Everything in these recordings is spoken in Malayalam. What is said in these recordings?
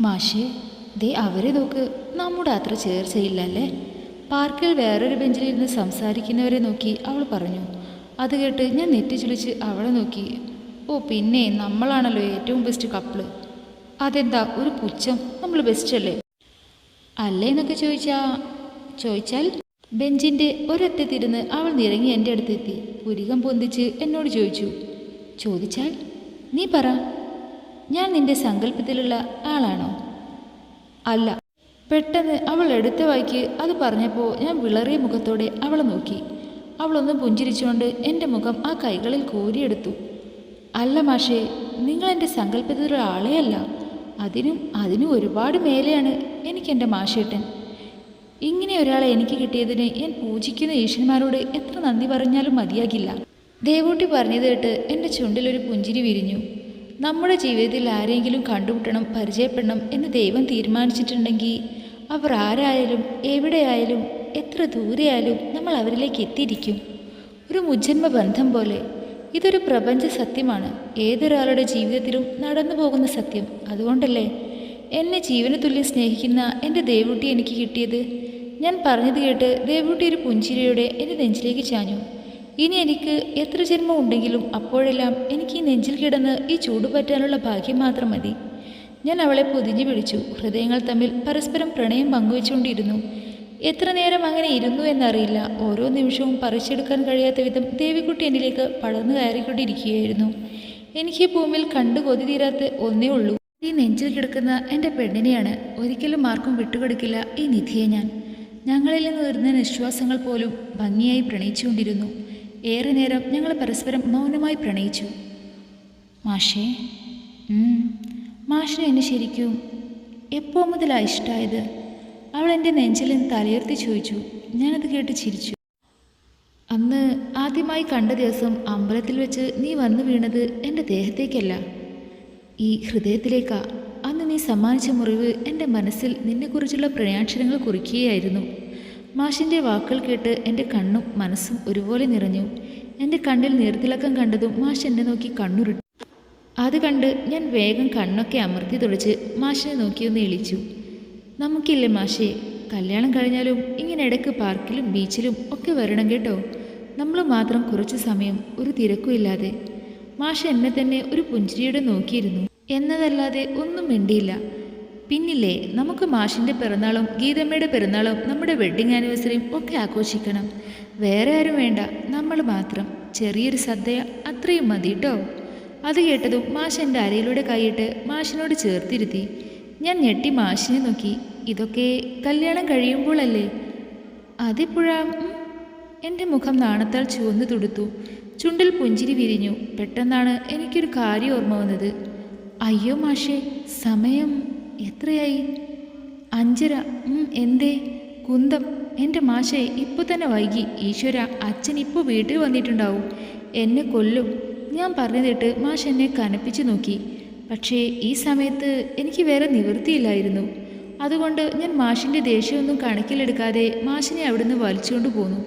മാഷേ ദേ അവരെ നോക്ക്. നമ്മുടെ അത്ര ചേർച്ചയില്ലല്ലേ? പാർക്കിൽ വേറൊരു ബെഞ്ചിലിരുന്ന് സംസാരിക്കുന്നവരെ നോക്കി അവൾ പറഞ്ഞു. അത് കേട്ട് ഞാൻ നെറ്റി ചുളിച്ച് അവളെ നോക്കി. ഓ പിന്നെ നമ്മളാണല്ലോ ഏറ്റവും ബെസ്റ്റ് കപ്പിൾ അതെന്താ ഒരു പുച്ഛം? നമ്മൾ ബെസ്റ്റ് അല്ലേ? അല്ലേ എന്നൊക്കെ ചോദിച്ചാ ചോദിച്ചാൽ ബെഞ്ചിന്റെ ഒരറ്റത്തിരുന്ന് അവൾ നിറങ്ങി എന്റെ അടുത്തെത്തി. പുരികം പൊന്തിച്ച് എന്നോട് ചോദിച്ചു. ചോദിച്ചാൽ നീ പറ ഞാൻ നിന്റെ സങ്കല്പത്തിലുള്ള ആളാണോ? അല്ല. പെട്ടെന്ന് അവൾ എടുത്ത വായിക്ക് അത് പറഞ്ഞപ്പോൾ ഞാൻ വിളറിയ മുഖത്തോടെ അവളെ നോക്കി. അവളൊന്ന് പുഞ്ചിരിച്ചുകൊണ്ട് എന്റെ മുഖം ആ കൈകളിൽ കോരിയെടുത്തു. അല്ല മാഷേ നിങ്ങൾ എന്റെ സങ്കല്പത്തിലുള്ള ആളേ അല്ല. അതിനും അതിനും ഒരുപാട് മേലെയാണ് എനിക്ക് എന്റെ മാഷേട്ടൻ. ഇങ്ങനെ ഒരാളെ എനിക്ക് കിട്ടിയതിന് ഞാൻ പൂജിക്കുന്ന ഈശ്വരന്മാരോട് എത്ര നന്ദി പറഞ്ഞാലും മതിയാകില്ല. ദേവൂട്ടി പറഞ്ഞത് കേട്ട് എന്റെ ചുണ്ടിലൊരു പുഞ്ചിരി വിരിഞ്ഞു. നമ്മുടെ ജീവിതത്തിൽ ആരെങ്കിലും കണ്ടുമുട്ടണം പരിചയപ്പെടണം എന്ന് ദൈവം തീരുമാനിച്ചിട്ടുണ്ടെങ്കിൽ അവർ ആരായാലും എവിടെയായാലും എത്ര ദൂരെയായാലും നമ്മൾ അവരിലേക്ക് എത്തിയിരിക്കും. ഒരു മുജന്മ ബന്ധം പോലെ ഇതൊരു പ്രപഞ്ച സത്യമാണ്. ഏതൊരാളുടെ ജീവിതത്തിലും നടന്നു പോകുന്ന സത്യം. അതുകൊണ്ടല്ലേ എന്നെ ജീവന തുല്യം സ്നേഹിക്കുന്ന എന്റെ ദേവുട്ടി എനിക്ക് കിട്ടിയത്? ഞാൻ പറഞ്ഞത് കേട്ട് ദേവുട്ടി ഒരു പുഞ്ചിരിയോടെ എന്റെ നെഞ്ചിലേക്ക് ചാഞ്ഞു. ഇനി എനിക്ക് എത്ര ജന്മം ഉണ്ടെങ്കിലും അപ്പോഴെല്ലാം എനിക്ക് ഈ നെഞ്ചിൽ കിടന്ന് ഈ ചൂട് പറ്റാനുള്ള ഭാഗ്യം മാത്രം മതി. ഞാൻ അവളെ പൊതിഞ്ഞു പിടിച്ചു ഹൃദയങ്ങൾ തമ്മിൽ പരസ്പരം പ്രണയം പങ്കുവച്ചുകൊണ്ടിരുന്നു. എത്ര നേരം അങ്ങനെ ഇരുന്നു എന്നറിയില്ല. ഓരോ നിമിഷവും പറിച്ചെടുക്കാൻ കഴിയാത്ത വിധം ദേവിക്കുട്ടി എന്നിലേക്ക് പടർന്നു കയറിക്കൊണ്ടിരിക്കുകയായിരുന്നു. എനിക്ക് ഭൂമിയിൽ കണ്ടു കൊതി തീരാത്ത ഒന്നേ ഉള്ളൂ. ഈ നെഞ്ചിൽ കിടക്കുന്ന എന്റെ പെണ്ണിനെയാണ് ഒരിക്കലും ആർക്കും വിട്ടുകൊടുക്കില്ല ഈ നിധിയെ ഞാൻ. ഞങ്ങളിൽ നിന്ന് വരുന്ന നിശ്വാസങ്ങൾ പോലും ഭംഗിയായി പ്രണയിച്ചുകൊണ്ടിരുന്നു. ഏറെ നേരം ഞങ്ങൾ പരസ്പരം മൗനമായി പ്രണയിച്ചു. മാഷേ മാഷിനെ എന്നെ ശരിക്കും എപ്പോ മുതലാണ് ഇഷ്ടമായത് അവൾ എന്റെ നെഞ്ചിൽ നിന്ന് തലയുയർത്തി ചോദിച്ചു. ഞാനത് കേട്ട് ചിരിച്ചു. അന്ന് ആദ്യമായി കണ്ട ദിവസം അമ്പലത്തിൽ വെച്ച് നീ വന്നു വീണത് എന്റെ ദേഹത്തേക്കല്ല. ഈ ഹൃദയത്തിലേക്കാ. അന്ന് നീ സമ്മാനിച്ച മുറിവ് എന്റെ മനസ്സിൽ നിന്നെക്കുറിച്ചുള്ള പ്രണയാക്ഷരങ്ങൾ കുറിക്കുകയായിരുന്നു. മാഷിന്റെ വാക്കുകൾ കേട്ട് എന്റെ കണ്ണും മനസ്സും ഒരുപോലെ നിറഞ്ഞു. എന്റെ കണ്ണിൽ നീർത്തിളക്കം കണ്ടതും മാഷ് എന്നെ നോക്കി കണ്ണുരുട്ടി. അത് കണ്ട് ഞാൻ വേഗം കണ്ണൊക്കെ അമർത്തി തുടച്ച് മാഷിനെ നോക്കിയൊന്ന് ഇളിച്ചു നമുക്കില്ലേ മാഷേ കല്യാണം കഴിഞ്ഞാലും ഇങ്ങനെ ഇടയ്ക്ക് പാർക്കിലും ബീച്ചിലും ഒക്കെ വരണം കേട്ടോ. നമ്മൾ മാത്രം കുറച്ച് സമയം ഒരു തിരക്കുമില്ലാതെ മാഷ് എന്നെ തന്നെ ഒരു പുഞ്ചിരിയോടെ നോക്കിയിരുന്നു. എന്നതല്ലാതെ ഒന്നും മിണ്ടിയില്ല. പിന്നില്ലേ നമുക്ക് മാഷിന്റെ പിറന്നാളും ഗീതമ്മയുടെ പിറന്നാളും നമ്മുടെ വെഡ്ഡിങ് ആനിവേഴ്സറിയും ഒക്കെ ആഘോഷിക്കണം. വേറെ ആരും വേണ്ട നമ്മൾ മാത്രം. ചെറിയൊരു സദ്യ അത്രയും മതി കേട്ടോ അത് കേട്ടതും മാഷ് എന്റെ അരയിലൂടെ കൈയിട്ട് മാഷിനോട് ചേർത്തിരുത്തി. ഞാൻ ഞെട്ടി മാഷിനെ നോക്കി ഇതൊക്കെ കല്യാണം കഴിയുമ്പോഴല്ലേ അതിപ്പോഴാ. എന്റെ മുഖം നാണത്താൽ ചുവന്നു തുടുത്തു. ചുണ്ടിൽ പുഞ്ചിരി വിരിഞ്ഞു. പെട്ടെന്നാണ് എനിക്കൊരു കാര്യം ഓർമ്മ വന്നത്. അയ്യോ മാഷേ സമയം എത്രയായി? അഞ്ചര. എന്തേ? കുന്തം. എന്റെ മാഷേ ഇപ്പൊ തന്നെ വൈകി. ഈശ്വര അച്ഛൻ ഇപ്പൊ വീട്ടിൽ വന്നിട്ടുണ്ടാവും. എന്നെ കൊല്ലും. ഞാൻ പറഞ്ഞതിട്ട് മാഷ് എന്നെ കനപ്പിച്ചു നോക്കി. പക്ഷേ ഈ സമയത്ത് എനിക്ക് വേറെ നിവൃത്തിയില്ലായിരുന്നു. അതുകൊണ്ട് ഞാൻ മാഷിന്റെ ദേഷ്യമൊന്നും കണക്കിലെടുക്കാതെ മാഷിനെ അവിടുന്ന് വലിച്ചുകൊണ്ട് പോന്നു.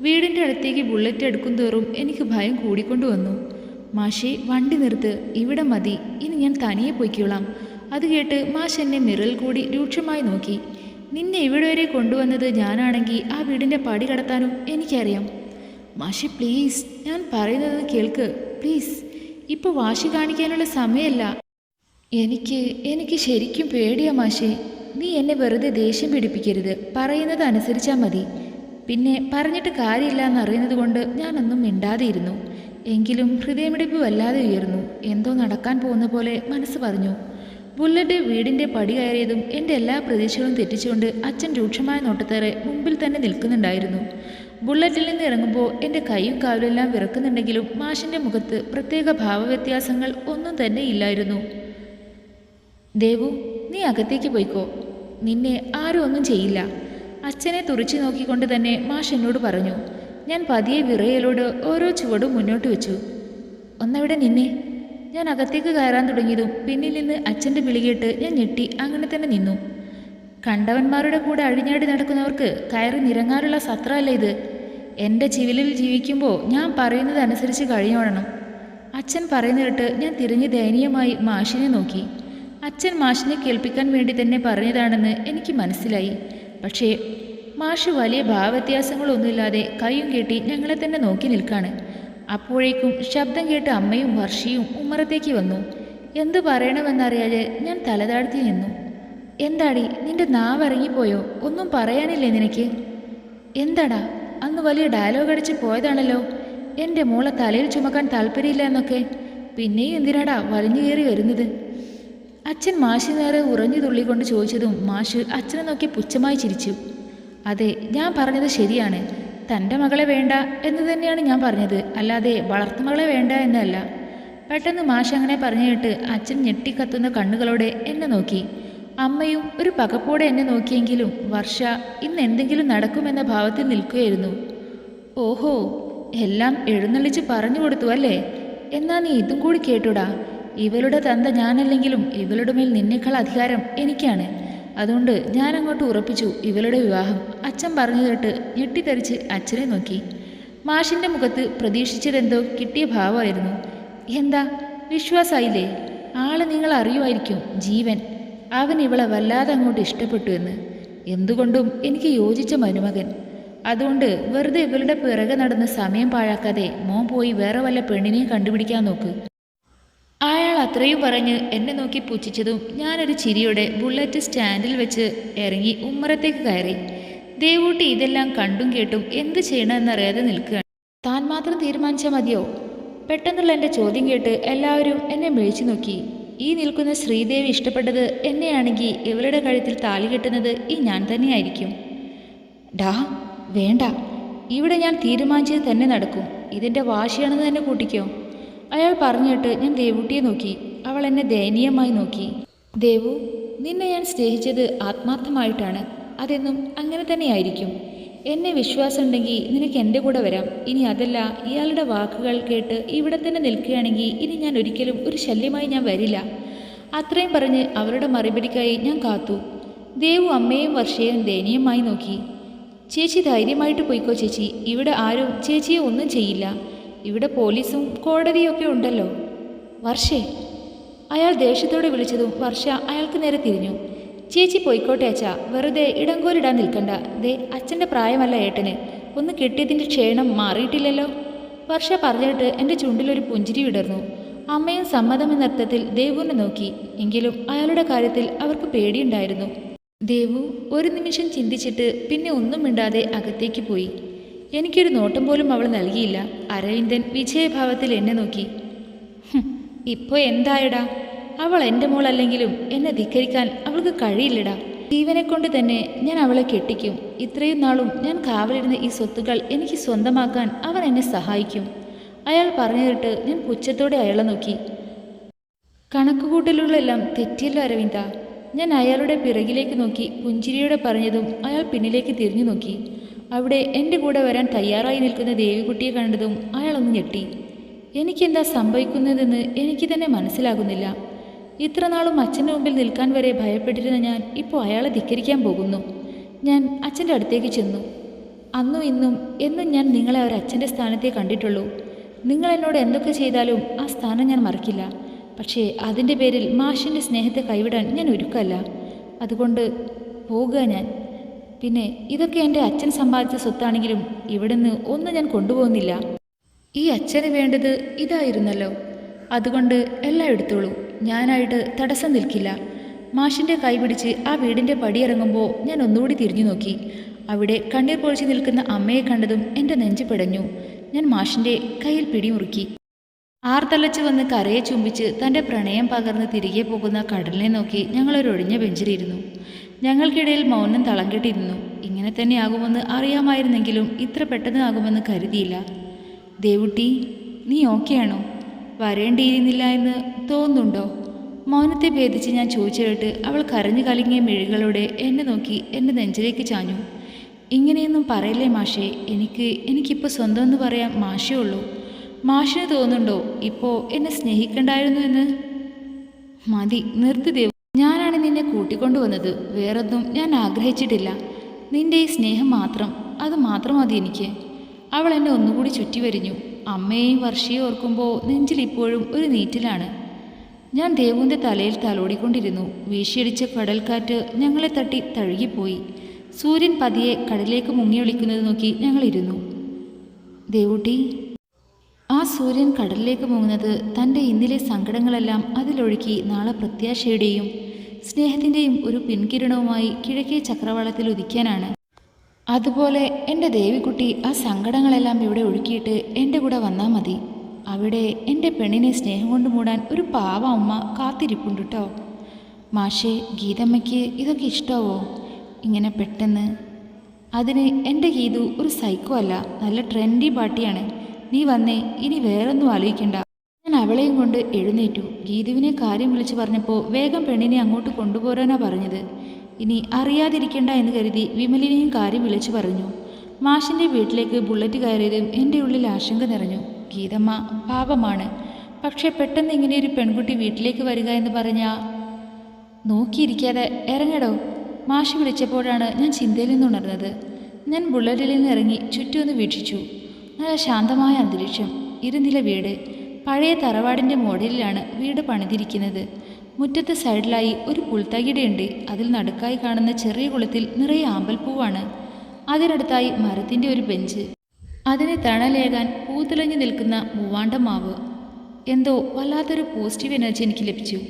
വീടിന്റെ അടുത്തേക്ക് ബുള്ളറ്റ് എടുക്കും തോറും എനിക്ക് ഭയം കൂടിക്കൊണ്ടു വന്നു മാഷെ വണ്ടി നിർത്ത്. ഇവിടെ മതി. ഇനി ഞാൻ തനിയെ പൊയ്ക്കോളാം. അത് കേട്ട് മാഷെന്നെ മിറൽ കൂടി രൂക്ഷമായി നോക്കി. നിന്നെ ഇവിടെ വരെ കൊണ്ടുവന്നത് ഞാനാണെങ്കിൽ ആ വീടിന്റെ പടി കടത്താനും എനിക്കറിയാം. മാഷി പ്ലീസ്. ഞാൻ പറയുന്നത് കേൾക്ക്. പ്ലീസ്. ഇപ്പോൾ വാശി കാണിക്കാനുള്ള സമയമല്ല. എനിക്ക് എനിക്ക് ശരിക്കും പേടിയാ മാഷേ. നീ എന്നെ വെറുതെ ദേഷ്യം പിടിപ്പിക്കരുത്. പറയുന്നത് അനുസരിച്ചാൽ മതി. പിന്നെ പറഞ്ഞിട്ട് കാര്യമില്ല എന്നറിയുന്നത് കൊണ്ട് ഞാനൊന്നും മിണ്ടാതെയിരുന്നു എങ്കിലും ഹൃദയമിടിപ്പ് വല്ലാതെ ഉയർന്നു. എന്തോ നടക്കാൻ പോകുന്ന പോലെ മനസ്സ് പറഞ്ഞു ബുള്ളറ്റ് വീടിന്റെ പടി കയറിയതും എന്റെ എല്ലാ പ്രതീക്ഷകളും തെറ്റിച്ചുകൊണ്ട് അച്ഛൻ രൂക്ഷമായ നോട്ടത്തേറെ മുമ്പിൽ തന്നെ നിൽക്കുന്നുണ്ടായിരുന്നു. ബുള്ളറ്റിൽ നിന്ന് ഇറങ്ങുമ്പോൾ എന്റെ കൈയും കാലുമെല്ലാം വിറക്കുന്നുണ്ടെങ്കിലും മാഷിന്റെ മുഖത്ത് പ്രത്യേക ഭാവവ്യത്യാസങ്ങൾ ഒന്നും തന്നെ ഇല്ലായിരുന്നു. ദേവു നീ അകത്തേക്ക് പോയിക്കോ. നിന്നെ ആരും ഒന്നും ചെയ്യില്ല. അച്ഛനെ തുറച്ചു നോക്കിക്കൊണ്ട് തന്നെ മാഷ് എന്നോട് പറഞ്ഞു. ഞാൻ പതിയെ വിറയലോട് ഓരോ ചുവടും മുന്നോട്ട് വെച്ചു. ഒന്നവിടെ നിന്നെ. ഞാൻ അകത്തേക്ക് കയറാൻ തുടങ്ങിയതും പിന്നിൽ നിന്ന് അച്ഛന്റെ വിളികേട്ട് ഞാൻ ഞെട്ടി അങ്ങനെ തന്നെ നിന്നു. കണ്ടവന്മാരുടെ കൂടെ അഴിഞ്ഞാടി നടക്കുന്നവർക്ക് കയറി നിരങ്ങാനുള്ള സത്രമല്ല ഇത്? എന്റെ ചിവിലിൽ ജീവിക്കുമ്പോൾ ഞാൻ പറയുന്നത് അനുസരിച്ച് കഴിഞ്ഞോടണം അച്ഛൻ പറയുന്ന കേട്ട് ഞാൻ തിരിഞ്ഞ് ദയനീയമായി മാഷിനെ നോക്കി. അച്ഛൻ മാഷിനെ കേൾപ്പിക്കാൻ വേണ്ടി തന്നെ പറഞ്ഞതാണെന്ന് എനിക്ക് മനസ്സിലായി. പക്ഷേ മാഷ് വലിയ ഭാവവ്യത്യാസങ്ങളൊന്നുമില്ലാതെ കൈയും കെട്ടി ഞങ്ങളെ തന്നെ നോക്കി നിൽക്കാണ്. അപ്പോഴേക്കും ശബ്ദം കേട്ട് അമ്മയും വർഷിയും ഉമ്മറത്തേക്ക് വന്നു. എന്തു പറയണമെന്നറിയാതെ ഞാൻ തലതാഴ്ത്തി നിന്നു. എന്താടി നിന്റെ നാവ് ഇറങ്ങിപ്പോയോ ഒന്നും പറയാനില്ലേ നിനക്ക്? എന്താടാ അന്ന് വലിയ ഡയലോഗ് അടിച്ച് പോയതാണല്ലോ. എന്റെ മോളെ തലയിൽ ചുമക്കാൻ താല്പര്യമില്ല എന്നൊക്കെ. പിന്നെയും എന്തിനാടാ വലിഞ്ഞു കയറി വരുന്നത്? അച്ഛൻ മാഷി നേരെ ഉറഞ്ഞു തുള്ളിക്കൊണ്ട് ചോദിച്ചതും മാഷ് അച്ഛനെ നോക്കി പുച്ഛമായി ചിരിച്ചു. അതെ ഞാൻ പറഞ്ഞത് ശരിയാണ്. തന്റെ മകളെ വേണ്ട എന്ന് തന്നെയാണ് ഞാൻ പറഞ്ഞത്. അല്ലാതെ വളർത്തുമകളെ വേണ്ട എന്നല്ല. പെട്ടെന്ന് മാഷ് അങ്ങനെ പറഞ്ഞു കേട്ട് അച്ഛൻ ഞെട്ടിക്കത്തുന്ന കണ്ണുകളോടെ എന്നെ നോക്കി. അമ്മയും ഒരു പകപ്പോടെ എന്നെ നോക്കിയെങ്കിലും വർഷ ഇന്ന് എന്തെങ്കിലും നടക്കുമെന്ന ഭാവത്തിൽ നിൽക്കുകയായിരുന്നു. ഓഹോ എല്ലാം എഴുന്നള്ളിച്ച് പറഞ്ഞു കൊടുത്തു അല്ലേ? എന്നാ നീ ഇതും കൂടി കേട്ടുടാ. ഇവളുടെ തന്ത ഞാനല്ലെങ്കിലും ഇവളുടെ മേൽ നിന്നേക്കാൾ അധികാരം എനിക്കാണ്. അതുകൊണ്ട് ഞാനങ്ങോട്ട് ഉറപ്പിച്ചു ഇവളുടെ വിവാഹം. അച്ഛൻ പറഞ്ഞു കേട്ട് ഞെട്ടിത്തെറിച്ച് അച്ഛനെ നോക്കി. മാഷിന്റെ മുഖത്ത് പ്രതീക്ഷിച്ചതെന്തോ കിട്ടിയ ഭാവമായിരുന്നു. എന്താ? വിശ്വാസായില്ലേ? ആളെ നിങ്ങൾ അറിയുമായിരിക്കും ജീവൻ. അവൻ ഇവളെ വല്ലാതെ അങ്ങോട്ട് ഇഷ്ടപ്പെട്ടു എന്ന്. എന്തുകൊണ്ടും എനിക്ക് യോജിച്ച മരുമകൻ. അതുകൊണ്ട് വെറുതെ ഇവളുടെ പിറകെ നടന്ന് സമയം പാഴാക്കാതെ മോൻ പോയി വേറെ വല്ല പെണ്ണിനെയും കണ്ടുപിടിക്കാൻ നോക്ക്. അയാൾ അത്രയും പറഞ്ഞ് എന്നെ നോക്കി പുച്ഛിച്ചതും ഞാനൊരു ചിരിയോടെ ബുള്ളറ്റ് സ്റ്റാൻഡിൽ വെച്ച് ഇറങ്ങി ഉമ്മറത്തേക്ക് കയറി. ദേവൂട്ടി ഇതെല്ലാം കണ്ടും കേട്ടും എന്ത് ചെയ്യണമെന്നറിയാതെ നിൽക്കുകയാണ്. താൻ മാത്രം തീരുമാനിച്ചാൽ മതിയോ? പെട്ടെന്നുള്ള എന്റെ ചോദ്യം കേട്ട് എല്ലാവരും എന്നെ മേഴിച്ചു നോക്കി. ഈ നിൽക്കുന്ന ശ്രീദേവി ഇഷ്ടപ്പെട്ടത് എന്നെയാണെങ്കിൽ ഇവരുടെ കഴുത്തിൽ താലി കെട്ടുന്നത് ഈ ഞാൻ തന്നെയായിരിക്കും. ഡാ വേണ്ട. ഇവിടെ ഞാൻ തീരുമാനിച്ചത് തന്നെ നടക്കും. ഇതിന്റെ വാശിയാണെന്ന് തന്നെ കൂട്ടിക്കോ. അയാൾ പറഞ്ഞിട്ട് ഞാൻ ദേവുട്ടിയെ നോക്കി. അവൾ എന്നെ ദയനീയമായി നോക്കി. ദേവു നിന്നെ ഞാൻ സ്നേഹിച്ചത് ആത്മാർത്ഥമായിട്ടാണ്. അതെന്നും അങ്ങനെ തന്നെയായിരിക്കും. എന്നെ വിശ്വാസമുണ്ടെങ്കിൽ നിനക്ക് എന്റെ കൂടെ വരാം. ഇനി അതല്ല ഇയാളുടെ വാക്കുകൾ കേട്ട് ഇവിടെ തന്നെ നിൽക്കുകയാണെങ്കിൽ ഇനി ഞാൻ ഒരിക്കലും ഒരു ശല്യമായി ഞാൻ വരില്ല. അത്രയും പറഞ്ഞ് അവരുടെ മറുപടിക്കായി ഞാൻ കാത്തു. ദേവു അമ്മയും വർഷയും ദയനീയമായി നോക്കി. ചേച്ചി ധൈര്യമായിട്ട് പോയിക്കോ ചേച്ചി. ഇവിടെ ആരും ചേച്ചിയെ ഒന്നും ചെയ്യില്ല. ഇവിടെ പോലീസും കോടതിയും ഒക്കെ ഉണ്ടല്ലോ. വർഷേ അയാൾ ദേഷ്യത്തോടെ വിളിച്ചതും വർഷ അയാൾക്ക് നേരെ തിരിഞ്ഞു. ചേച്ചി പോയിക്കോട്ടെ അച്ഛാ വെറുതെ ഇടങ്കോലിടാൻ നിൽക്കണ്ട. ദേ അച്ഛന്റെ പ്രായമല്ല ഏട്ടന്. ഒന്ന് കിട്ടിയതിന്റെ ക്ഷീണം മാറിയിട്ടില്ലല്ലോ. വർഷ പറഞ്ഞിട്ട് എന്റെ ചുണ്ടിലൊരു പുഞ്ചിരി വിടർന്നു. അമ്മയും സമ്മതമെന്നർത്ഥത്തിൽ ദേവുവിനെ നോക്കി. എങ്കിലും അയാളുടെ കാര്യത്തിൽ അവർക്ക് പേടിയുണ്ടായിരുന്നു. ദേവു ഒരു നിമിഷം ചിന്തിച്ചിട്ട് പിന്നെ ഒന്നും മിണ്ടാതെ അകത്തേക്ക് പോയി. എനിക്കൊരു നോട്ടം പോലും അവൾ നൽകിയില്ല. അരവിന്ദൻ വിജയഭാവത്തിൽ എന്നെ നോക്കി. ഇപ്പോൾ ഇപ്പൊ എന്തായടാ? അവൾ എന്റെ മോളല്ലെങ്കിലും എന്നെ ധിക്കരിക്കാൻ അവൾക്ക് കഴിയില്ലടാ. ജീവനെ കൊണ്ട് തന്നെ ഞാൻ അവളെ കെട്ടിക്കും. ഇത്രയും നാളും ഞാൻ കാവലിരുന്ന ഈ സ്വത്തുക്കൾ എനിക്ക് സ്വന്തമാക്കാൻ അവൻ എന്നെ സഹായിക്കും. അയാൾ പറഞ്ഞിട്ട് ഞാൻ പുച്ഛത്തോടെ അയാളെ നോക്കി. കണക്കുകൂട്ടലുകളെല്ലാം തെറ്റിയല്ലോ അരവിന്ദ. ഞാൻ അയാളുടെ പിറകിലേക്ക് നോക്കി പുഞ്ചിരിയോടെ പറഞ്ഞതും അയാൾ പിന്നിലേക്ക് തിരിഞ്ഞു നോക്കി. അവിടെ എന്റെ കൂടെ വരാൻ തയ്യാറായി നിൽക്കുന്ന ദേവികുട്ടിയെ കണ്ടതും അയാളൊന്ന് ഞെട്ടി. എനിക്കെന്താ സംഭവിക്കുന്നതെന്ന് എനിക്ക് തന്നെ മനസ്സിലാകുന്നില്ല. ഇത്രനാളും അച്ഛന്റെ മുമ്പിൽ നിൽക്കാൻ വരെ ഭയപ്പെട്ടിരുന്ന ഞാൻ ഇപ്പോൾ അയാളെ ധിക്കരിക്കാൻ പോകുന്നു. ഞാൻ അച്ഛന്റെ അടുത്തേക്ക് ചെന്നു. അന്നും ഇന്നും എന്നും ഞാൻ നിങ്ങളെ ഒരു അച്ഛന്റെ സ്ഥാനത്തേ കണ്ടിട്ടുള്ളൂ. നിങ്ങൾ എന്നോട് എന്തൊക്കെ ചെയ്താലും ആ സ്ഥാനം ഞാൻ മറക്കില്ല. പക്ഷേ അതിന്റെ പേരിൽ മാഷിന്റെ സ്നേഹത്തെ കൈവിടാൻ ഞാൻ ഒരുക്കല്ല അതുകൊണ്ട് പോകുക ഞാൻ. പിന്നെ ഇതൊക്കെ എന്റെ അച്ഛൻ സമ്പാദിച്ച സ്വത്താണെങ്കിലും ഇവിടുന്ന് ഒന്നും ഞാൻ കൊണ്ടുപോകുന്നില്ല. ഈ അച്ഛന് വേണ്ടത് ഇതായിരുന്നല്ലോ. അതുകൊണ്ട് എല്ലാം എടുത്തോളൂ. ഞാനായിട്ട് തടസ്സം നിൽക്കില്ല. മാഷിന്റെ കൈ പിടിച്ച് ആ വീടിന്റെ പടിയിറങ്ങുമ്പോൾ ഞാൻ ഒന്നുകൂടി തിരിഞ്ഞു നോക്കി. അവിടെ കണ്ണീർ പൊഴിച്ച് നിൽക്കുന്ന അമ്മയെ കണ്ടതും എന്റെ നെഞ്ചു പിടഞ്ഞു. ഞാൻ മാഷിന്റെ കയ്യിൽ പിടിമുറുക്കി. ആർത്തലച്ച് വന്ന് കരയെ ചുംബിച്ച് തന്റെ പ്രണയം പകർന്ന് തിരികെ പോകുന്ന കടലിനെ നോക്കി ഞങ്ങളൊരു ഒഴിഞ്ഞ ബെഞ്ചിലിരുന്നു. ഞങ്ങൾക്കിടയിൽ മൗനം തളം കെട്ടിരുന്നു ഇങ്ങനെ തന്നെ ആകുമെന്ന് അറിയാമായിരുന്നെങ്കിലും ഇത്ര പെട്ടെന്ന് ആകുമെന്ന് കരുതിയില്ല. ദേവുട്ടി നീ ഓക്കെയാണോ? വരേണ്ടിയിരുന്നില്ല എന്ന് തോന്നുന്നുണ്ടോ? മൗനത്തെ ഭേദിച്ച് ഞാൻ ചോദിച്ചിട്ട് അവൾ കരഞ്ഞു കലങ്ങിയ മിഴികളോടെ എന്നെ നോക്കി എന്റെ നെഞ്ചിലേക്ക് ചാഞ്ഞു. ഇങ്ങനെയൊന്നും പറയില്ലേ മാഷേ എനിക്ക് എനിക്കിപ്പോൾ സ്വന്തം എന്ന് പറയാൻ മാഷേ ഉള്ളൂ. മാഷിന് തോന്നുന്നുണ്ടോ ഇപ്പോൾ എന്നെ സ്നേഹിക്കണ്ടായിരുന്നു എന്ന്? മതി നിർത്തി കൂട്ടിക്കൊണ്ടുവന്നത് വേറൊന്നും ഞാൻ ആഗ്രഹിച്ചിട്ടില്ല. നിന്റെ ഈ സ്നേഹം മാത്രം അത് മാത്രം മതി എനിക്ക്. അവൾ എന്നെ ഒന്നുകൂടി ചുറ്റി വരിഞ്ഞു. അമ്മയെയും വർഷയും ഓർക്കുമ്പോൾ നെഞ്ചിൽ ഇപ്പോഴും ഒരു നീറ്റിലാണ്. ഞാൻ ദേവുവിന്റെ തലയിൽ തലോടിക്കൊണ്ടിരുന്നു. വീശിയടിച്ച കടൽക്കാറ്റ് ഞങ്ങളെ തട്ടി തഴുകിപ്പോയി. സൂര്യൻ പതിയെ കടലിലേക്ക് മുങ്ങി ഒളിക്കുന്നത് നോക്കി ഞങ്ങളിരുന്നു. ദേവൂട്ടി ആ സൂര്യൻ കടലിലേക്ക് മുങ്ങുന്നത് തന്റെ ഇന്നിലെ സങ്കടങ്ങളെല്ലാം അതിലൊഴുക്കി നാളെ പ്രത്യാശയുടെയും സ്നേഹത്തിന്റെയും ഒരു പിൻകിരണവുമായി കിഴക്കേ ചക്രവാളത്തിൽ ഉദിക്കാനാണ്. അതുപോലെ എന്റെ ദേവിക്കുട്ടി ആ സങ്കടങ്ങളെല്ലാം ഇവിടെ ഒഴുക്കിയിട്ട് എന്റെ കൂടെ വന്നാൽ മതി. അവിടെ എന്റെ പെണ്ണിനെ സ്നേഹം കൊണ്ട് മൂടാൻ ഒരു പാവ അമ്മ കാത്തിരിപ്പുണ്ട് കേട്ടോ മാഷേ ഗീതമ്മയ്ക്ക് ഇതൊക്കെ ഇഷ്ടമാവോ ഇങ്ങനെ പെട്ടെന്ന്. അതിന് എന്റെ ഗീതു ഒരു സൈക്കോ അല്ല നല്ല ട്രെൻഡി പാട്ടിയാണ്. നീ വന്നേ ഇനി വേറൊന്നും ആലോചിക്കണ്ട. ഞാൻ അവളെയും കൊണ്ട് എഴുന്നേറ്റു. ഗീതുവിനെ കാര്യം വിളിച്ചു പറഞ്ഞപ്പോൾ വേഗം പെണ്ണിനെ അങ്ങോട്ട് കൊണ്ടുപോരാനാ പറഞ്ഞത്. ഇനി അറിയാതിരിക്കണ്ട എന്ന് കരുതി വിമലിനെയും കാര്യം വിളിച്ചു പറഞ്ഞു. മാഷിന്റെ വീട്ടിലേക്ക് ബുള്ളറ്റ് കയറിയതും എന്റെ ഉള്ളിൽ ആശങ്ക നിറഞ്ഞു. ഗീതമ്മ പാപമാണ് പക്ഷേ പെട്ടെന്ന് ഇങ്ങനെ ഒരു പെൺകുട്ടി വീട്ടിലേക്ക് വരിക എന്ന് പറഞ്ഞാൽ നോക്കിയിരിക്കാതെ ഇറങ്ങടോ. മാഷി വിളിച്ചപ്പോഴാണ് ഞാൻ ചിന്തയിൽ നിന്നുണർന്നത് ഞാൻ ബുള്ളറ്റിൽ നിന്ന് ഇറങ്ങി ചുറ്റുമൊന്ന് വീക്ഷിച്ചു. നല്ല ശാന്തമായ അന്തരീക്ഷം. ഇരുനില വീട്. പഴയ തറവാടിന്റെ മോഡലിലാണ് വീട് പണിതിരിക്കുന്നത്. മുറ്റത്തെ സൈഡിലായി ഒരു പുൽത്തകിടയുണ്ട്. അതിൽ നടുക്കായി കാണുന്ന ചെറിയ കുളത്തിൽ നിറയെ ആമ്പൽപ്പൂവാണ്. അതിനടുത്തായി മരത്തിന്റെ ഒരു ബെഞ്ച്. അതിനെ തണലേകാൻ പൂത്തിളഞ്ഞു നിൽക്കുന്ന മൂവാണ്ട മാവ്. എന്തോ വല്ലാത്തൊരു പോസിറ്റീവ് എനർജി എനിക്ക് ലഭിച്ചു.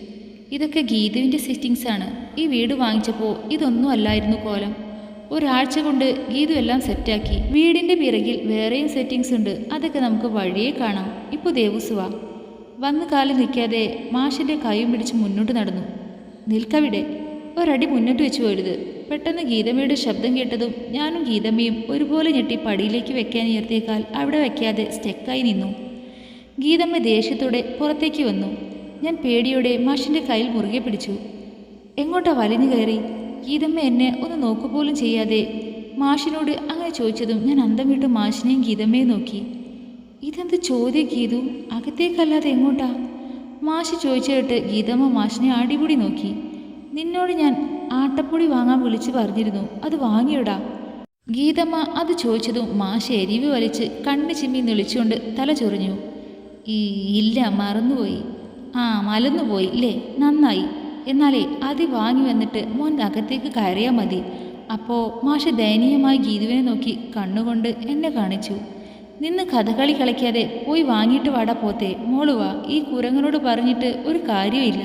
ഇതൊക്കെ ഗീതുവിന്റെ സെറ്റിങ്സ് ആണ്. ഈ വീട് വാങ്ങിച്ചപ്പോൾ ഇതൊന്നും അല്ലായിരുന്നു കോലം. ഒരാഴ്ച കൊണ്ട് ഗീതു എല്ലാം സെറ്റാക്കി. വീടിന്റെ പിറകിൽ വേറെയും സെറ്റിങ്സ് ഉണ്ട്. അതൊക്കെ നമുക്ക് വഴിയേ കാണാം. ഇപ്പോൾ ദേവുസുവ. വന്ന് കാലം നിൽക്കാതെ മാഷിന്റെ കൈയും പിടിച്ച് മുന്നോട്ട് നടന്നു. നിൽക്കവിടെ. ഒരടി മുന്നോട്ട് വെച്ച് പോരുത്. പെട്ടെന്ന് ഗീതമ്മയുടെ ശബ്ദം കേട്ടതും ഞാനും ഗീതമ്മയും ഒരുപോലെ ഞെട്ടി പടിയിലേക്ക് വെക്കാൻ ഉയർത്തിയേക്കാൾ അവിടെ വയ്ക്കാതെ സ്റ്റെക്കായി നിന്നു. ഗീതമ്മ ദേഷ്യത്തോടെ പുറത്തേക്ക് വന്നു. ഞാൻ പേടിയോടെ മാഷിന്റെ കയ്യിൽ മുറുകെ പിടിച്ചു. എങ്ങോട്ടാ വലിഞ്ഞു കയറി? ഗീതമ്മ എന്നെ ഒന്ന് നോക്കുപോലും ചെയ്യാതെ മാഷിനോട് അങ്ങനെ ചോദിച്ചതും ഞാൻ അന്തം വിട്ടു മാഷിനെയും ഗീതമ്മയും നോക്കി. ഇതെന്ത് ചോദ്യം ഗീതു? അകത്തേക്കല്ലാതെ എങ്ങോട്ടാ? മാഷി ചോദിച്ചിട്ട് ഗീതമ്മ മാഷിനെ അടിപൊളി നോക്കി. നിന്നോട് ഞാൻ ആട്ടപ്പൊടി വാങ്ങാൻ വിളിച്ചു പറഞ്ഞിരുന്നു. അത് വാങ്ങിയിടാ? ഗീതമ്മ അത് ചോദിച്ചതും മാഷി എരിവ് വലിച്ച് കണ്ണ് ചിമ്മി നെളിച്ചുകൊണ്ട് തല ചൊറിഞ്ഞു. ഈ ഇല്ല മറന്നുപോയി. ആ മലന്നുപോയി ഇല്ലേ? നന്നായി. എന്നാലേ അത് വാങ്ങി വന്നിട്ട് മോൻ അകത്തേക്ക് കയറിയാൽ മതി. അപ്പോൾ മാഷ ദയനീയമായി ഗീതുവിനെ നോക്കി കണ്ണുകൊണ്ട് എന്നെ കാണിച്ചു. നിന്ന് കഥകളി കളിക്കാതെ പോയി വാങ്ങിയിട്ട് വാടാ പോത്തേ. മോളുവാ ഈ കുരങ്ങനോട് പറഞ്ഞിട്ട് ഒരു കാര്യമില്ല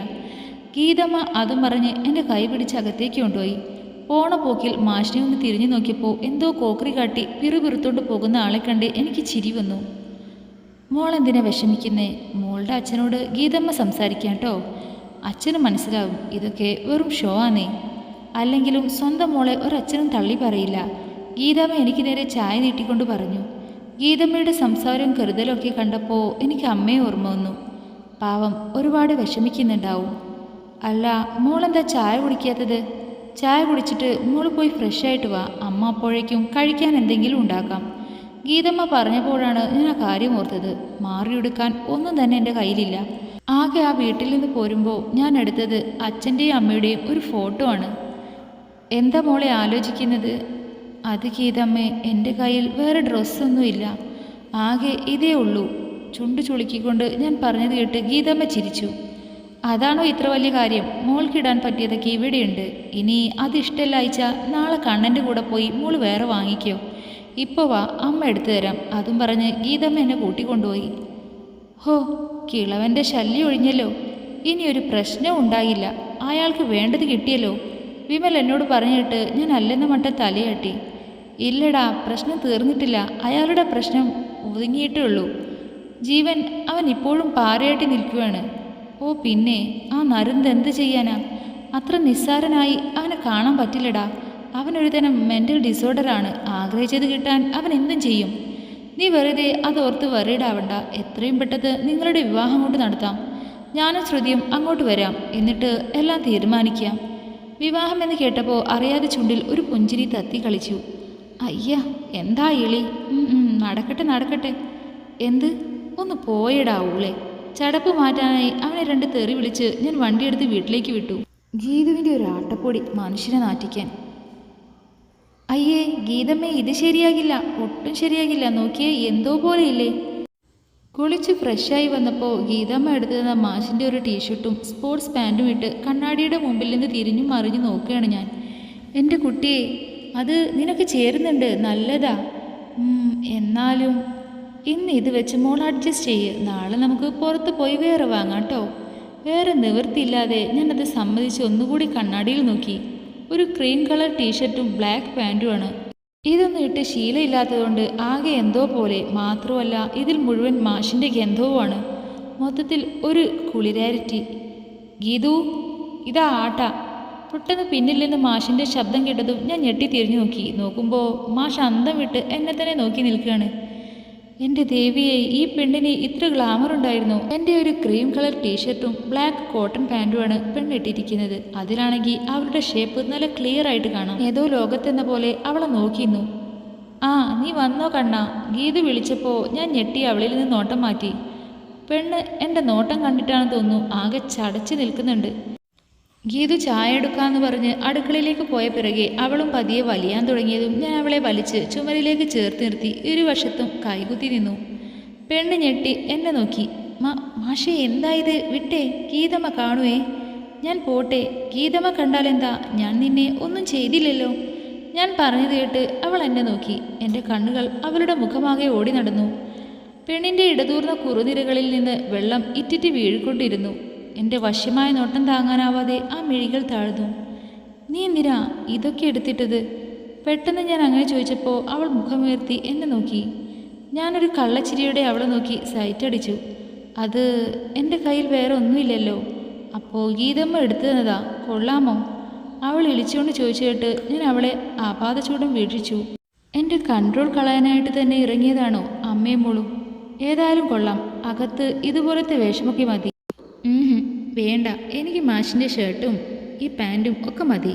ഗീതമ്മ അതും പറഞ്ഞ് എന്റെ കൈ പിടിച്ച് അകത്തേക്ക് കൊണ്ടുപോയി. പോണ പോക്കിൽ മാഷിനെ ഒന്ന് തിരിഞ്ഞു നോക്കിയപ്പോൾ എന്തോ കോക്കറി കാട്ടി പിറുപിറുത്തോണ്ട് പോകുന്ന ആളെ കണ്ട് എനിക്ക് ചിരി വന്നു. മോൾ എന്തിനാ വിഷമിക്കുന്നേ? മോളുടെ അച്ഛനോട് ഗീതമ്മ സംസാരിക്കാം കേട്ടോ അച്ഛന് മനസ്സിലാവും ഇതൊക്കെ വെറും ഷോ ആണേ അല്ലെങ്കിലും സ്വന്തം മോളെ ഒരച്ഛനും തള്ളി പറയില്ല. ഗീതമ്മ എനിക്ക് നേരെ ചായ നീട്ടിക്കൊണ്ട് പറഞ്ഞു. ഗീതമ്മയുടെ സംസാരവും കരുതലൊക്കെ കണ്ടപ്പോൾ എനിക്ക് അമ്മയെ ഓർമ്മ വന്നു. പാവം ഒരുപാട് വിഷമിക്കുന്നുണ്ടാവും. അല്ല മോളെന്താ ചായ കുടിക്കാത്തത്? ചായ കുടിച്ചിട്ട് മോൾ പോയി ഫ്രഷ് ആയിട്ട് വാ. അമ്മ അപ്പോഴേക്കും കഴിക്കാൻ എന്തെങ്കിലും ഉണ്ടാക്കാം. ഗീതമ്മ പറഞ്ഞപ്പോഴാണ് ഞാൻ ആ കാര്യം ഓർത്തത്. മാറിയെടുക്കാൻ ഒന്നും തന്നെ എന്റെ കയ്യിലില്ല. ആകെ ആ വീട്ടിൽ നിന്ന് പോരുമ്പോൾ ഞാൻ എടുത്തത് അച്ഛന്റെയും അമ്മയുടെയും ഒരു ഫോട്ടോ ആണ്. എന്താ മോളെ ആലോചിക്കുന്നത്? അത് ഗീതമ്മേ എന്റെ കയ്യിൽ വേറെ ഡ്രസ്സൊന്നുമില്ല ആകെ ഇതേ ഉള്ളൂ. ചുണ്ട് ചുളുക്കിക്കൊണ്ട് ഞാൻ പറഞ്ഞത് കേട്ട് ഗീതമ്മ ചിരിച്ചു. അതാണോ ഇത്ര വലിയ കാര്യം? മോൾക്കിടാൻ പറ്റിയതൊക്കെ ഇവിടെയുണ്ട്. ഇനി അത് ഇഷ്ടമല്ല അയച്ചാൽ നാളെ കണ്ണന്റെ കൂടെ പോയി മോൾ വേറെ വാങ്ങിക്കോ. ഇപ്പോൾ വാ അമ്മ എടുത്തു തരാം. അതും പറഞ്ഞ് ഗീതമ്മ എന്നെ കൂട്ടിക്കൊണ്ടുപോയി. ഹോ കിളവന്റെ ശല്യം ഒഴിഞ്ഞല്ലോ. ഇനി ഒരു പ്രശ്നം ഉണ്ടായില്ല അയാൾക്ക് വേണ്ടത് കിട്ടിയല്ലോ. വിമൽ എന്നോട് പറഞ്ഞിട്ട് ഞാൻ അല്ലെന്ന മട്ട തലയാട്ടി. ഇല്ലടാ പ്രശ്നം തീർന്നിട്ടില്ല. അയാളുടെ പ്രശ്നം ഒതുങ്ങിയിട്ടേ ഉള്ളൂ. ജീവൻ അവൻ ഇപ്പോഴും പാറയാട്ടി നിൽക്കുകയാണ് ഓ പിന്നെ ആ നരുന്ത് എന്ത് ചെയ്യാനാ? അത്ര നിസ്സാരനായി അവനെ കാണാൻ പറ്റില്ലടാ. അവനൊരുതരം മെന്റൽ ഡിസോർഡറാണ് ആഗ്രഹിച്ചത് കിട്ടാൻ അവൻ എന്തും ചെയ്യും. നീ വെറുതെ അതോർത്ത് വെറിയിടാവണ്ട എത്രയും പെട്ടെന്ന് നിങ്ങളുടെ വിവാഹം കൊണ്ട് നടത്താം. ഞാനും ശ്രുതിയും അങ്ങോട്ട് വരാം. എന്നിട്ട് എല്ലാം തീരുമാനിക്കാം വിവാഹം എന്ന് കേട്ടപ്പോൾ അറിയാതെ ചുണ്ടിൽ ഒരു പുഞ്ചിരി തത്തി കളിച്ചു. അയ്യ എന്താ ഇളി നടക്കട്ടെ നടക്കട്ടെ. എന്ത്? ഒന്ന് പോയടാ ഊളെ. ചടപ്പ് മാറ്റാനായി അവനെ രണ്ട് തെറി വിളിച്ച് ഞാൻ വണ്ടിയെടുത്ത് വീട്ടിലേക്ക് വിട്ടു. ഗീതുവിന്റെ ഒരു ആട്ടപ്പൊടി മനുഷ്യനെ നാറ്റിക്കാൻ. അയ്യേ ഗീതമ്മേ ഇത് ശരിയാകില്ല. ഒട്ടും ശരിയാകില്ല. നോക്കിയേ എന്തോ പോലെയില്ലേ? കുളിച്ച് ഫ്രഷായി വന്നപ്പോൾ ഗീതമ്മ എടുത്തു തന്ന മാഷിന്റെ ഒരു ടീഷർട്ടും സ്പോർട്സ് പാന്റും ഇട്ട് കണ്ണാടിയുടെ മുമ്പിൽ നിന്ന് തിരിഞ്ഞു മറിഞ്ഞു നോക്കുകയാണ് ഞാൻ. എന്റെ കുട്ടിയെ അത് നിനക്ക് ചേരുന്നുണ്ട്. നല്ലതാ. എന്നാലും ഇന്ന് ഇത് വെച്ച് മോൾ അഡ്ജസ്റ്റ് ചെയ്യ്. നാളെ നമുക്ക് പുറത്ത് പോയി വേറെ വാങ്ങാം കേട്ടോ. വേറെ നിവൃത്തിയില്ലാതെ ഞാനത് സമ്മതിച്ച് ഒന്നുകൂടി കണ്ണാടിയിൽ നോക്കി. ഒരു ക്രീം കളർ ടീഷർട്ടും ബ്ലാക്ക് പാന്റുമാണ് ഇതൊന്നും ഇട്ട് ശീലമില്ലാത്തതുകൊണ്ട് ആകെ എന്തോ പോലെ മാത്രമല്ല ഇതിൽ മുഴുവൻ മാഷിന്റെ ഗന്ധവുമാണ്. മൊത്തത്തിൽ ഒരു കുളിരാരിറ്റി. ഗീതു ഇതാ ആട്ട. പെട്ടെന്ന് പിന്നിൽ നിന്ന് മാഷിന്റെ ശബ്ദം കേട്ടതും ഞാൻ ഞെട്ടി തിരിഞ്ഞു നോക്കി. നോക്കുമ്പോൾ മാഷ് അന്തം വിട്ട് എന്നെ തന്നെ നോക്കി നിൽക്കുകയാണ്. എന്റെ ദേവിയെ ഈ പെണ്ണിന് ഇത്ര ഗ്ലാമർ ഉണ്ടായിരുന്നു. എന്റെ ഒരു ക്രീം കളർ ടീഷർട്ടും ബ്ലാക്ക് കോട്ടൺ പാന്റുമാണ് പെണ്ണിട്ടിരിക്കുന്നത്. അതിലാണെങ്കിൽ അവളുടെ ഷേപ്പ് നല്ല ക്ലിയർ ആയിട്ട് കാണാം. ഏതോ ലോകത്തെന്ന പോലെ അവളെ നോക്കിയിരുന്നു. ആ നീ വന്നോ കണ്ണ? ഗീത വിളിച്ചപ്പോൾ ഞാൻ ഞെട്ടി അവളിൽ നിന്ന് നോട്ടം മാറ്റി. പെണ്ണ് എന്റെ നോട്ടം കണ്ടിട്ടാണെന്ന് തോന്നുന്നു. ആകെ ചടച്ച് നിൽക്കുന്നുണ്ട്. ഗീതു ചായ എടുക്കാന്ന് പറഞ്ഞ് അടുക്കളയിലേക്ക് പോയ പിറകെ അവളും പതിയെ വലിയാൻ തുടങ്ങിയതും ഞാൻ അവളെ വലിച്ച് ചുമരിലേക്ക് ചേർത്ത് നിർത്തി ഇരുവശത്തും കൈകുത്തി നിന്നു. പെണ്ണ് ഞെട്ടി എന്നെ നോക്കി. മാ മാഷെ എന്തായത് വിട്ടേ ഗീതമ്മ കാണുവേ. ഞാൻ പോട്ടെ ഗീതമ്മ കണ്ടാലെന്താ ഞാൻ നിന്നെ ഒന്നും ചെയ്തില്ലല്ലോ. ഞാൻ പറഞ്ഞു കേട്ട് അവൾ എന്നെ നോക്കി. എന്റെ കണ്ണുകൾ അവളുടെ മുഖമാകെ ഓടി നടന്നു. പെണ്ണിന്റെ ഇടതൂർന്ന കുറുനിരകളിൽ നിന്ന് വെള്ളം ഇറ്റിറ്റ് വീഴിക്കൊണ്ടിരുന്നു. എന്റെ വശ്യമായ നോട്ടം താങ്ങാനാവാതെ ആ മിഴികൾ താഴ്ന്നു. നീ എന്തിനാ ഇതൊക്കെ എടുത്തിട്ടത്? പെട്ടെന്ന് ഞാൻ അങ്ങനെ ചോദിച്ചപ്പോൾ അവൾ മുഖമുയർത്തി എന്നെ നോക്കി. ഞാനൊരു കള്ളച്ചിരിയുടെ അവളെ നോക്കി സൈറ്റടിച്ചു അത് എന്റെ കയ്യിൽ വേറെ ഒന്നുമില്ലല്ലോ. അപ്പോൾ ഗീതമ്മ എടുത്തു തന്നതാ. കൊള്ളാമോ? അവൾ ഇളിച്ചുകൊണ്ട് ചോദിച്ചു കേട്ട് ഞാൻ അവളെ ആപാദചൂടം വീക്ഷിച്ചു. എന്റെ കൺട്രോൾ കളയാനായിട്ട് തന്നെ ഇറങ്ങിയതാണോ അമ്മയും മോളും? ഏതായാലും കൊള്ളാം. അകത്ത് ഇതുപോലത്തെ വേഷമൊക്കെ മതി. വേണ്ട. എനിക്ക് മാഷിന്റെ ഷർട്ടും ഈ പാന്റും ഒക്കെ മതി.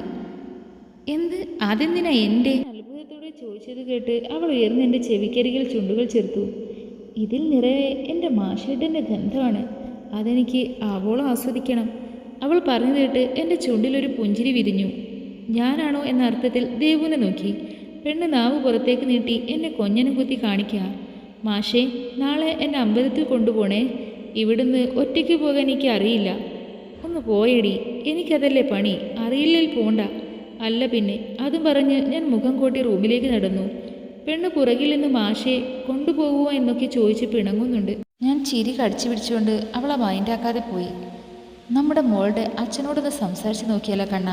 എന്ത്? അതെന്തിനാ എന്റെ അത്ഭുതത്തോടെ ചോദിച്ചത് കേട്ട് അവൾ ഉയർന്ന് എന്റെ ചെവിക്കരികിൽ ചുണ്ടുകൾ ചേർത്തു ഇതിൽ നിറയെ എന്റെ മാഷേട്ടന്റെ ഗന്ധമാണ്. അതെനിക്ക് ആവോളം ആസ്വദിക്കണം. അവൾ പറഞ്ഞു കേട്ട് എന്റെ ചുണ്ടിലൊരു പുഞ്ചിരി വിരിഞ്ഞു. ഞാനാണോ എന്ന അർത്ഥത്തിൽ ദേവുവിനെ നോക്കി. പെണ്ണ് നാവ് പുറത്തേക്ക് നീട്ടി എന്നെ കൊഞ്ഞനും കുത്തി കാണിക്കുക. മാഷേ നാളെ എന്നെ അമ്പലത്തിൽ കൊണ്ടുപോണേ. ഇവിടുന്ന് ഒറ്റയ്ക്ക് പോകാൻ എനിക്ക് അറിയില്ല. ഒന്ന് പോയടി. എനിക്കതല്ലേ പണി? അറിയില്ലേൽ പോണ്ട. അല്ല പിന്നെ അതും പറഞ്ഞ് ഞാൻ മുഖം കൂട്ടി റൂമിലേക്ക് നടന്നു. പെണ്ണ് പുറകിൽ നിന്ന് മാഷെ കൊണ്ടുപോകുമോ എന്നൊക്കെ ചോദിച്ച് പിണങ്ങുന്നുണ്ട്. ഞാൻ ചിരി കടിച്ചു പിടിച്ചുകൊണ്ട് അവളെ മൈൻഡാക്കാതെ പോയി. നമ്മുടെ മോളുടെ അച്ഛനോടൊന്ന് സംസാരിച്ച് നോക്കിയാലോ കണ്ണ?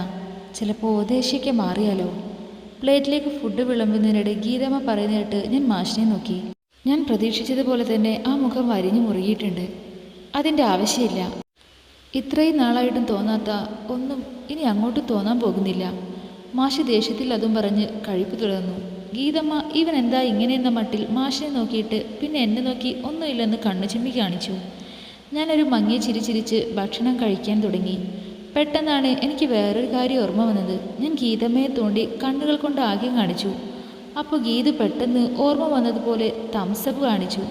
ചിലപ്പോൾ ഉദ്ദേശിക്ക് മാറിയാലോ? പ്ലേറ്റിലേക്ക് ഫുഡ് വിളമ്പുന്നതിനിടെ ഗീതമ്മ പറയുന്നിട്ട് ഞാൻ മാഷിനെ നോക്കി. ഞാൻ പ്രതീക്ഷിച്ചതുപോലെ തന്നെ ആ മുഖം വരിഞ്ഞു മുറുകിയിട്ടുണ്ട്. അതിന്റെ ആവശ്യമില്ല. ഇത്രയും നാളായിട്ടും തോന്നാത്ത ഒന്നും ഇനി അങ്ങോട്ട് തോന്നാൻ പോകുന്നില്ല. മാഷി ദേഷ്യത്തിൽ അതും പറഞ്ഞ് കഴിപ്പ് തുടർന്നു. ഗീതമ്മ ഇവൻ എന്താ ഇങ്ങനെയെന്ന മട്ടിൽ മാഷിനെ നോക്കിയിട്ട് പിന്നെ എന്നെ നോക്കി ഒന്നുമില്ലെന്ന് കണ്ണു ചിമ്മി കാണിച്ചു. ഞാനൊരു മങ്ങിയ ചിരി ചിരിച്ച് ഭക്ഷണം കഴിക്കാൻ തുടങ്ങി. പെട്ടെന്നാണ് എനിക്ക് വേറൊരു കാര്യം ഓർമ്മ വന്നത്. ഞാൻ ഗീതമ്മയെ തോണ്ടി കണ്ണുകൾ കൊണ്ട് ആകെ കാണിച്ചു. അപ്പോൾ ഗീത് പെട്ടെന്ന് ഓർമ്മ വന്നതുപോലെ തംസപ്പ് കാണിച്ചു.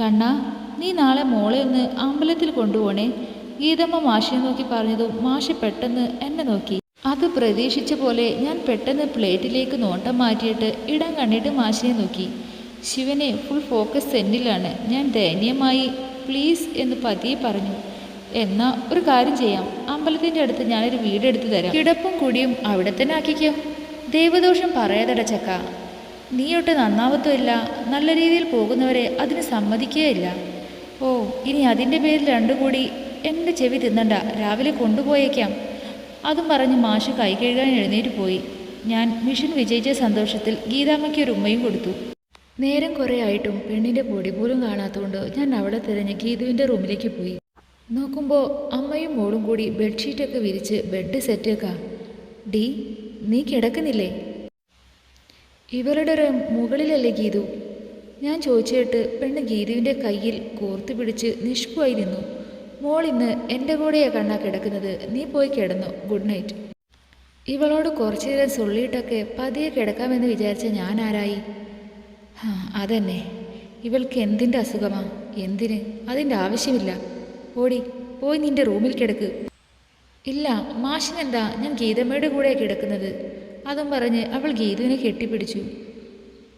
കണ്ണാ നീ നാളെ മോളെ ഒന്ന് അമ്പലത്തിൽ കൊണ്ടുപോണേ. ഗീതമ്മ മാഷിനെ നോക്കി പറഞ്ഞതും മാഷി പെട്ടെന്ന് എന്നെ നോക്കി. അത് പ്രതീക്ഷിച്ച പോലെ ഞാൻ പെട്ടെന്ന് പ്ലേറ്റിലേക്ക് നോട്ടം മാറ്റിയിട്ട് ഇടം കണ്ടിട്ട് മാഷിനെ നോക്കി. ശിവനെ ഫുൾ ഫോക്കസ് സെന്നിലാണ്. ഞാൻ ദയനീയമായി പ്ലീസ് എന്ന് പതിയെ പറഞ്ഞു. എന്നാ ഒരു കാര്യം ചെയ്യാം. അമ്പലത്തിന്റെ അടുത്ത് ഞാനൊരു വീട് എടുത്തു തരാം. കിടപ്പും കുടിയും അവിടെ തന്നെ ആക്കിക്കോ. ദൈവദോഷം പറയാതട ചക്ക. നീയൊട്ട് നന്നാവത്തുമില്ല. നല്ല രീതിയിൽ പോകുന്നവരെ അതിന് സമ്മതിക്കുകയില്ല ഓ ഇനി അതിന്റെ പേരിൽ രണ്ടു കൂടി എന്റെ ചെവി തിന്നണ്ട രാവിലെ കൊണ്ടുപോയേക്കാം. അതും പറഞ്ഞ് മാഷ് കൈ കഴുകാൻ എഴുന്നേറ്റ് പോയി. ഞാൻ മിഷൻ വിജയിച്ച സന്തോഷത്തിൽ ഗീതാമ്മയ്ക്ക് ഒരു ഉമ്മയും കൊടുത്തു. നേരം കുറേ ആയിട്ടും പെണ്ണിന്റെ പൊടി പോലും കാണാത്തതുകൊണ്ട് ഞാൻ അവളെ തിരഞ്ഞ് ഗീതുവിന്റെ റൂമിലേക്ക് പോയി. നോക്കുമ്പോൾ അമ്മയും മോളും കൂടി ബെഡ്ഷീറ്റൊക്കെ വിരിച്ച് ബെഡ് സെറ്റ് സെറ്റേക്കാം. ഡി നീ കിടക്കുന്നില്ലേ? ഇവരുടെ മുകളിലല്ലേ ഗീതു? ഞാൻ ചോദിച്ചിട്ട് പെണ്ണ് ഗീതുവിന്റെ കയ്യിൽ കോർത്തു പിടിച്ച് നിഷ്പുവായി നിന്നു. മോൾ ഇന്ന് എന്റെ കൂടെയാ കണ്ണാ കിടക്കുന്നത്. നീ പോയി കിടന്നു. Good night. ഇവളോട് കുറച്ചു നേരം സൊള്ളിയിട്ടൊക്കെ പതിയെ കിടക്കാമെന്ന് വിചാരിച്ച ഞാൻ ആരായി? അതന്നെ. ഇവൾക്ക് എന്തിന്റെ അസുഖമാ? എന്തിന്? അതിന്റെ ആവശ്യമില്ല. ഓടി പോയി നിന്റെ റൂമിൽ കിടക്ക്. ഇല്ല മാഷിനെന്താ? ഞാൻ ഗീതമ്മയുടെ കൂടെ കിടക്കുന്നത്. അതും പറഞ്ഞ് അവൾ ഗീതുവിനെ കെട്ടിപ്പിടിച്ചു.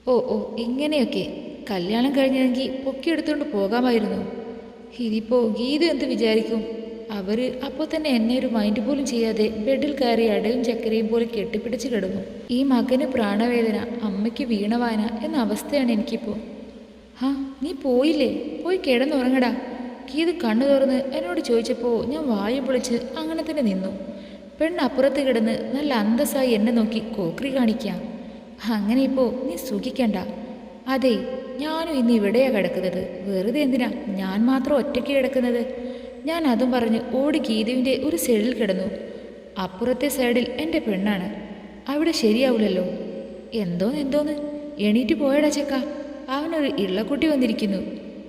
ഓ ഓ ഇങ്ങനെയൊക്കെ. കല്യാണം കഴിഞ്ഞെങ്കിൽ പൊക്കിയെടുത്തുകൊണ്ട് പോകാമായിരുന്നു. ഇതിപ്പോൾ ഗീത എന്ത് വിചാരിക്കും? അവർ അപ്പോൾ തന്നെ എന്നെ ഒരു മൈൻഡ് പോലും ചെയ്യാതെ ബെഡിൽ കയറി അടയും ചക്കരയും പോലെ കെട്ടിപ്പിടിച്ച് കിടന്നു. ഈ മകന് പ്രാണവേദന അമ്മയ്ക്ക് വീണവാന എന്ന അവസ്ഥയാണ് എനിക്കിപ്പോൾ ഹാ നീ പോയില്ലേ? പോയി കിടന്നുറങ്ങടാ. ഗീത് കണ്ണു തുറന്ന് എന്നോട് ചോദിച്ചപ്പോൾ ഞാൻ വായു പൊളിച്ച് അങ്ങനെ തന്നെ നിന്നു. പെണ്ണ് അപ്പുറത്ത് കിടന്ന് നല്ല അന്തസ്സായി എന്നെ നോക്കി കോക്രി കാണിക്കാം. അങ്ങനെ ഇപ്പോൾ നീ സുഖിക്കണ്ട. അതെ ഞാനും ഇന്ന് ഇവിടെയാ കിടക്കുന്നത്. വെറുതെ എന്തിനാ? ഞാൻ മാത്രം ഒറ്റയ്ക്ക് കിടക്കുന്നത്? ഞാൻ അതും പറഞ്ഞ് ഓടി ഗീതുവിന്റെ ഒരു സൈഡിൽ കിടന്നു. അപ്പുറത്തെ സൈഡിൽ എന്റെ പെണ്ണാണ്. അവിടെ ശരിയാവില്ലല്ലോ എന്തോ എന്തോന്ന്? എണീറ്റ് പോയടാ ചെക്ക. അവനൊരു ഇള്ളക്കുട്ടി വന്നിരിക്കുന്നു.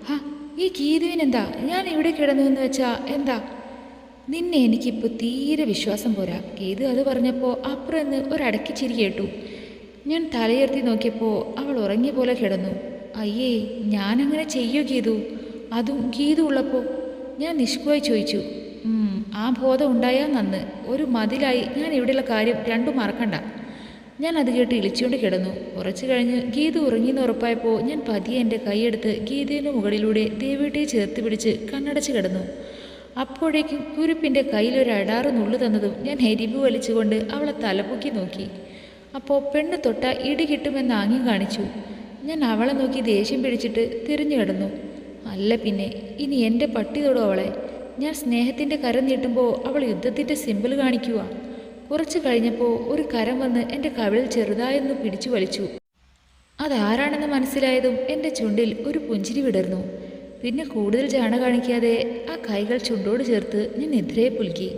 ഹാ ഈ ഗീതുവിനെന്താ ഞാൻ ഇവിടെ കിടന്നു എന്ന് വെച്ചാ എന്താ? നിന്നെ എനിക്കിപ്പോൾ തീരെ വിശ്വാസം പോരാ. ഗീതു അത് പറഞ്ഞപ്പോൾ അപ്പുറം നിന്ന് ഒരടക്കി ചിരി കേട്ടു. ഞാൻ തലയുയർത്തി നോക്കിയപ്പോൾ അവൾ ഉറങ്ങിയ പോലെ കിടന്നു. അയ്യേ ഞാനങ്ങനെ ചെയ്യോ ഗീതു? അതും ഗീതു ഉള്ളപ്പോൾ ഞാൻ നിഷ്കുവായി ചോദിച്ചു. ആ ബോധം ഉണ്ടായാൽ നന്ന്. ഒരു മതിലായി ഞാൻ ഇവിടെയുള്ള കാര്യം രണ്ടും മറക്കണ്ട. ഞാൻ അത് കേട്ട് ഇളിച്ചുകൊണ്ട് കിടന്നു. ഉറച്ചു കഴിഞ്ഞ് ഗീതു ഉറങ്ങിയെന്ന് ഉറപ്പായപ്പോൾ ഞാൻ പതിയെ എന്റെ കൈയെടുത്ത് ഗീതയുടെ മുകളിലൂടെ ദേവിയുടെ ചേർത്ത് പിടിച്ച് കണ്ണടച്ച് കിടന്നു. അപ്പോഴേക്കും കുരുപ്പിന്റെ കയ്യിലൊരു അടാറ് നുള്ളു തന്നതും ഞാൻ എരിവ് വലിച്ചുകൊണ്ട് അവളെ തലപൊക്കി നോക്കി. അപ്പോൾ പെണ്ണ് തൊട്ട ഇടി കിട്ടുമെന്ന് ആംഗ്യം കാണിച്ചു. ഞാൻ അവളെ നോക്കി ദേഷ്യം പിടിച്ചിട്ട് തിരിഞ്ഞു കിടന്നു. അല്ല പിന്നെ ഇനി എന്റെ പട്ടി തൊടും അവളെ. ഞാൻ സ്നേഹത്തിന്റെ കരം നീട്ടുമ്പോൾ അവൾ യുദ്ധത്തിന്റെ സിമ്പിൾ കാണിക്കുക കുറച്ച് കഴിഞ്ഞപ്പോൾ ഒരു കരം വന്ന് എന്റെ കവിളിൽ ചെറുതായൊന്ന് പിടിച്ചു വലിച്ചു. അതാരാണെന്ന് മനസ്സിലായതും എന്റെ ചുണ്ടിൽ ഒരു പുഞ്ചിരി വിടർന്നു. പിന്നെ കൂടുതൽ ചാണ കാണിക്കാതെ ആ കൈകൾ ചുണ്ടോട് ചേർത്ത് ഞാൻ നിദ്രയെ പുൽകി